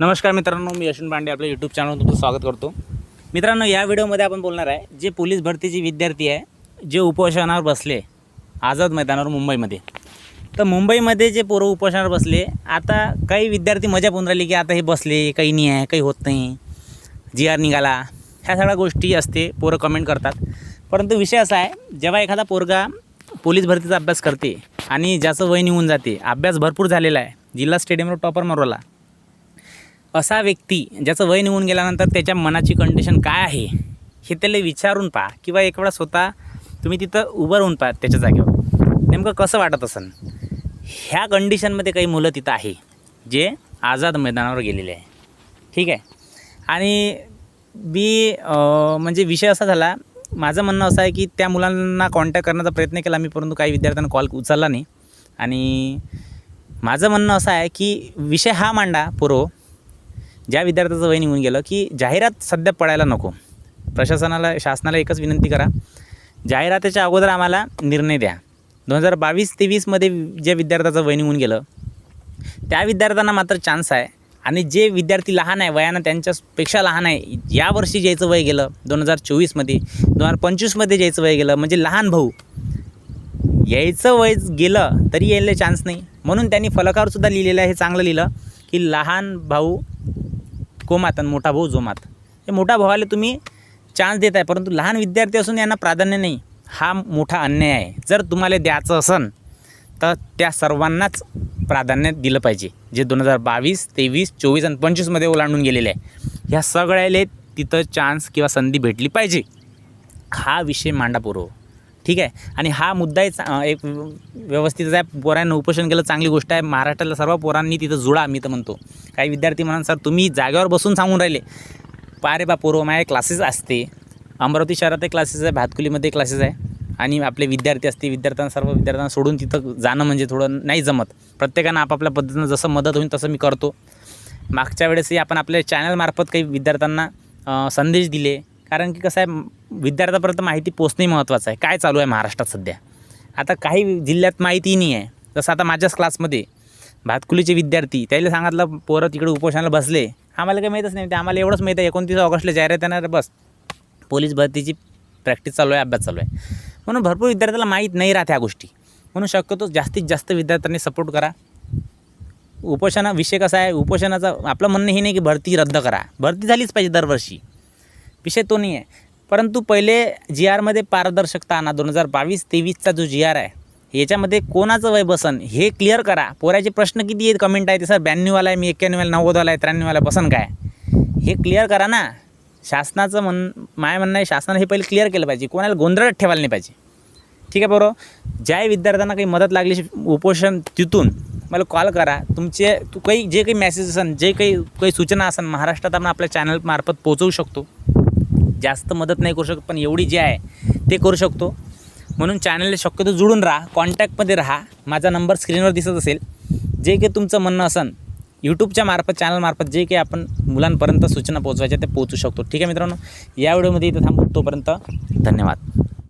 नमस्कार मित्रांनो मी यशवंत पांडे आपल्या यूट्यूब चॅनलवर तुमचं स्वागत करतो. मित्रांनो या व्हिडिओमध्ये आपण बोलणार आहे जे पोलीस भरतीचे विद्यार्थी आहे जे उपोषणावर बसले आझाद मैदानावर मुंबईमध्ये. तर मुंबईमध्ये जे पोरं उपोषणावर बसले आता काही विद्यार्थी मजा पण राहिली की आता हे बसले काही नाही आहे काही होत नाही जी आर निघाला ह्या सगळ्या गोष्टी असते पोरं कमेंट करतात. परंतु विषय असा आहे जेव्हा एखादा पोरगा पोलीस भरतीचा अभ्यास करते आणि ज्याचं वय निघून जाते अभ्यास भरपूर झालेला आहे जिल्हा स्टेडियमवर टॉपर मारवला असा व्यक्ती ज्याचं वय निघून गेल्यानंतर त्याच्या मनाची कंडिशन काय आहे हे त्याला विचारून पहा किंवा एक वेळा स्वतः तुम्ही तिथं उभं राहून पहा त्याच्या जागेवर. नेमकं कसं वाटत असन? ह्या कंडिशनमध्ये काही मुलं तिथं आहे जे आझाद मैदानावर गेलेले आहे. ठीक आहे? आणि मी म्हणजे विषय असा झाला माझं म्हणणं असं आहे की त्या मुलांना कॉन्टॅक्ट करण्याचा प्रयत्न केला मी परंतु काही विद्यार्थ्यांना कॉल उचलला नाही. आणि माझं म्हणणं असं आहे की विषय हा मांडा पुरो ज्या विद्यार्थ्याचं वय निघून गेलं की जाहिरात सध्या पडायला नको. प्रशासनाला शासनाला एकच विनंती करा. जाहिरातीच्या अगोदर आम्हाला निर्णय द्या. दोन हजार बावीस तेवीसमध्ये ज्या विद्यार्थ्याचं वय निघून गेलं त्या विद्यार्थ्यांना मात्र चान्स आहे. आणि जे विद्यार्थी लहान आहे वयानं त्यांच्यापेक्षा लहान आहे यावर्षी जायचं वय गेलं दोन हजार चोवीसमध्ये दोन हजार पंचवीसमध्ये जायचं वय गेलं म्हणजे लहान भाऊ यायचं वय गेलं तरी यायला चान्स नाही. म्हणून त्यांनी फलकावरसुद्धा लिहिलेलं आहे हे चांगलं लिहिलं की लहान भाऊ कोमात आणि मोठा भाऊ जोमात. हे मोठा भावाला तुम्ही चान्स देत आहे परंतु लहान विद्यार्थी असून यांना प्राधान्य नाही. हा मोठा अन्याय आहे. जर तुम्हाला द्यायचं असन तर त्या सर्वांनाच प्राधान्य दिलं पाहिजे. जे दोन हजार बावीस तेवीस चोवीस आणि पंचवीसमध्ये ओलांडून गेलेले आहे. ह्या सगळ्याले तिथं चान्स किंवा संधी भेटली पाहिजे. हा विषय मांडा पुरव ठीक आहे? आणि हा मुद्दाही चा- एक व्यवस्थितच आहे पोरांना उपोषण केलं चांगली गोष्ट आहे. महाराष्ट्रातल्या सर्व पोरांनी तिथं जुळा मी तर म्हणतो. काही विद्यार्थी म्हणाल सर तुम्ही जागेवर बसून सांगून राहिले. पारे बा पोरं माझे क्लासेस असते. अमरावती शहरातही क्लासेस आहे भातकुलीमध्ये क्लासेस आहे. आणि आपले विद्यार्थी असते विद्यार्थ्यांना सर्व विद्यार्थ्यांना सोडून तिथं जाणं म्हणजे थोडं नाही जमत. प्रत्येकानं आपापल्या पद्धतीनं जसं मदत होईल तसं मी करतो. मागच्या वेळेसही आपण आपल्या चॅनलमार्फत काही विद्यार्थ्यांना संदेश दिले. कारण की कसं आहे विद्यार्थ्यापर्यंत माहिती पोचणे महत्त्वाचं आहे. काय चालू आहे महाराष्ट्रात सध्या? आता काही जिल्ह्यात माहिती नाही आहे. जसं आता माझ्याच क्लासमध्ये भातकुलीचे विद्यार्थी त्याला सांगितलं पोरं तिकडे उपोषणाला बसले. आम्हाला काही माहीतच नाही. ते आम्हाला एवढंच माहीत आहे. एकोणतीस ऑगस्टला जाहिरात येणार बस. पोलीस भरतीची प्रॅक्टिस चालू आहे अभ्यास चालू आहे. म्हणून भरपूर विद्यार्थ्याला माहीत नाही राहत ह्या गोष्टी. म्हणून शक्यतो जास्तीत जास्त विद्यार्थ्यांनी सपोर्ट करा. उपोषणा विषय कसा आहे उपोषणाचा आपलं म्हणणं हे नाही की भरती रद्द करा. भरती झालीच पाहिजे दरवर्षी. विषय तो नाही आहे. परंतु पहिले जी आरमध्ये पारदर्शकता आणा. दोन हजार बावीस तेवीसचा जो जी आर आहे याच्यामध्ये कोणाचं वय बसन हे क्लिअर करा. पोराचे प्रश्न किती आहेत? कमेंट आहे ते सर. ब्याण्णववाला आहे मी एक्क्याण्णवला नव्वदवाला आहे त्र्याण्णववाला बसन काय? हे क्लिअर करा ना. शासनाचं म्हण माय म्हणणं आहे शासनानं हे पहिले क्लिअर केलं पाहिजे. कोणाला गोंधळात ठेवायला नाही पाहिजे. ठीक आहे बरोबर ज्या विद्यार्थ्यांना काही मदत लागली उपोषण तिथून मला कॉल करा. तुमचे तू काही जे काही मेसेज असन जे काही काही सूचना असन महाराष्ट्रात आपण आपल्या चॅनलमार्फत पोचवू शकतो. जास्त मदत नाही करू शकत पण एवढी जी आहे ते करू शकतो. म्हणून चॅनलला शक्यतो जुळून राहा कॉन्टॅक्टमध्ये राहा. माझा नंबर स्क्रीनवर दिसत असेल. जे काही तुमचं म्हणणं असन यूट्यूबच्या मार्फत चॅनलमार्फत जे काही आपण मुलांपर्यंत सूचना पोचवायच्या ते पोचू शकतो. ठीक आहे मित्रांनो? या व्हिडिओमध्ये इथं थांबू तोपर्यंत धन्यवाद.